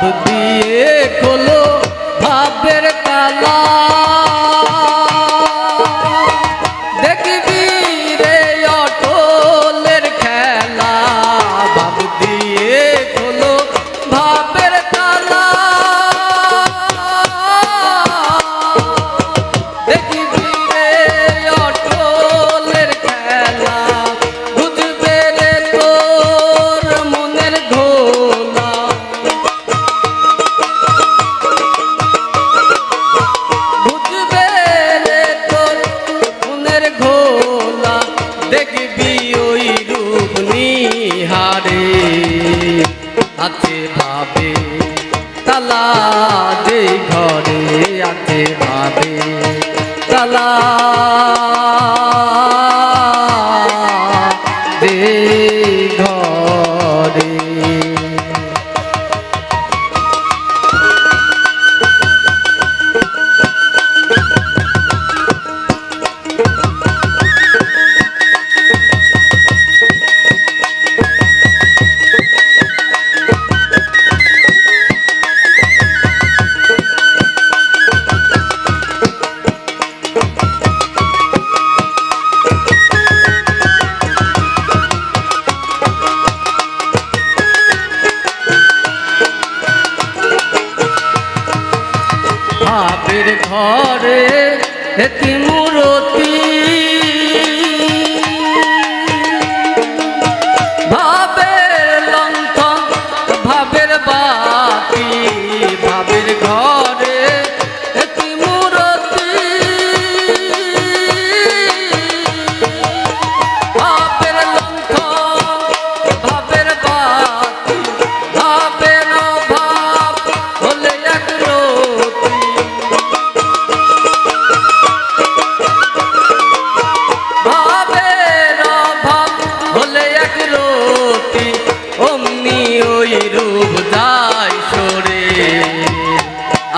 হাত দিয়ে খোলো ভাবের তালা তালা যেই ঘরে ঘরে এতিম লোকে অমনি ওই রূপ দায় সরে।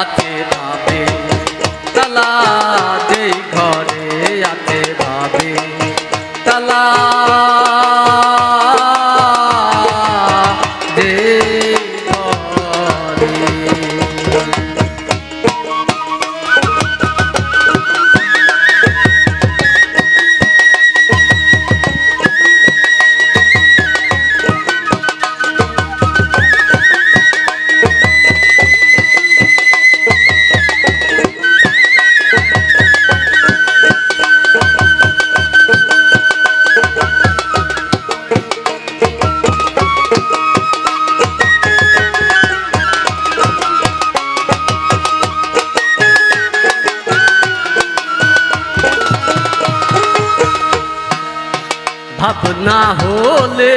আছে ভাবনা হলে